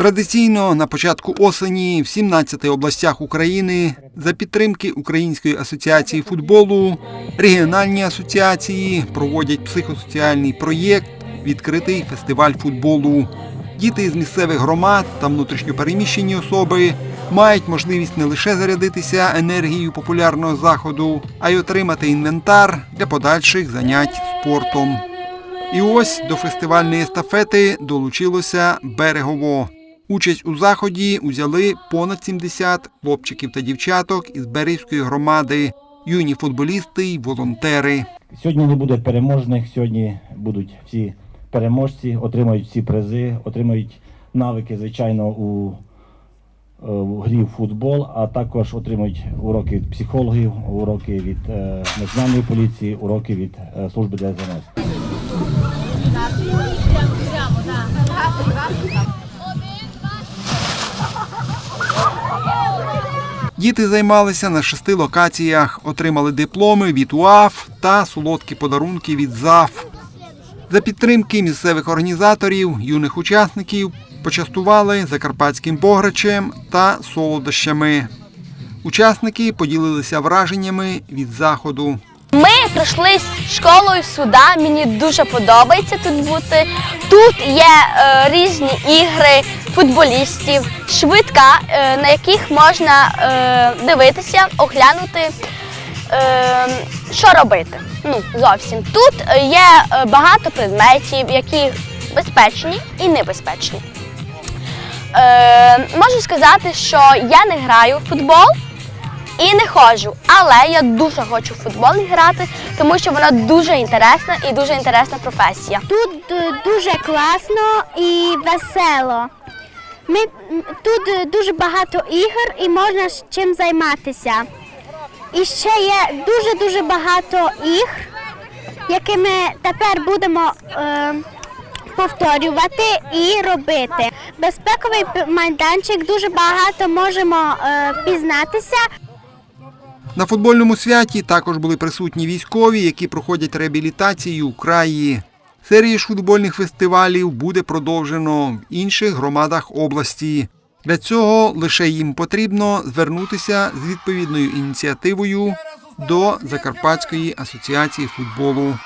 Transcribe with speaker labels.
Speaker 1: Традиційно на початку осені в 17 областях України за підтримки Української асоціації футболу регіональні асоціації проводять психосоціальний проєкт Відкритий фестиваль футболу. Діти з місцевих громад та внутрішньопереміщені особи мають можливість не лише зарядитися енергією популярного заходу, а й отримати інвентар для подальших занять спортом. І ось до фестивальної естафети долучилося берегово. Участь у заході узяли понад 70 хлопчиків та дівчаток із Берегівської громади, юні футболісти й волонтери.
Speaker 2: Сьогодні не буде переможних, сьогодні будуть всі переможці, отримають всі призи, отримають навики, звичайно, у, е, у грі в футбол, а також отримують уроки від психологів, уроки від е, національної поліції, уроки від е, служби ДСНС.
Speaker 1: Діти займалися на шести локаціях, отримали дипломи від УАФ та солодкі подарунки від ЗАФ. За підтримки місцевих організаторів, юних учасників почастували закарпатським бограчем та солодощами. Учасники поділилися враженнями від заходу.
Speaker 3: Ми прийшли школою сюди. Мені дуже подобається тут бути. Тут є е, різні ігри футболістів, швидка, е, на яких можна е, дивитися, оглянути, е, що робити. Ну, зовсім. Тут є багато предметів, які безпечні і небезпечні. Можу сказати, що я не граю в футбол і не ходжу, але я дуже хочу в футбол грати, тому що вона дуже інтересна і дуже інтересна професія.
Speaker 4: Тут дуже класно і весело. Ми, тут е, дуже багато ігор і можна чим займатися. І ще є дуже-дуже багато ігр, які ми тепер будемо е, повторювати і робити. Безпековий майданчик дуже багато можемо е, пізнатися.
Speaker 1: На футбольному святі також були присутні військові, які проходять реабілітацію у краї. Серії ж футбольних фестивалів буде продовжено в інших громадах області. Для цього лише їм потрібно звернутися з відповідною ініціативою до Закарпатської асоціації футболу.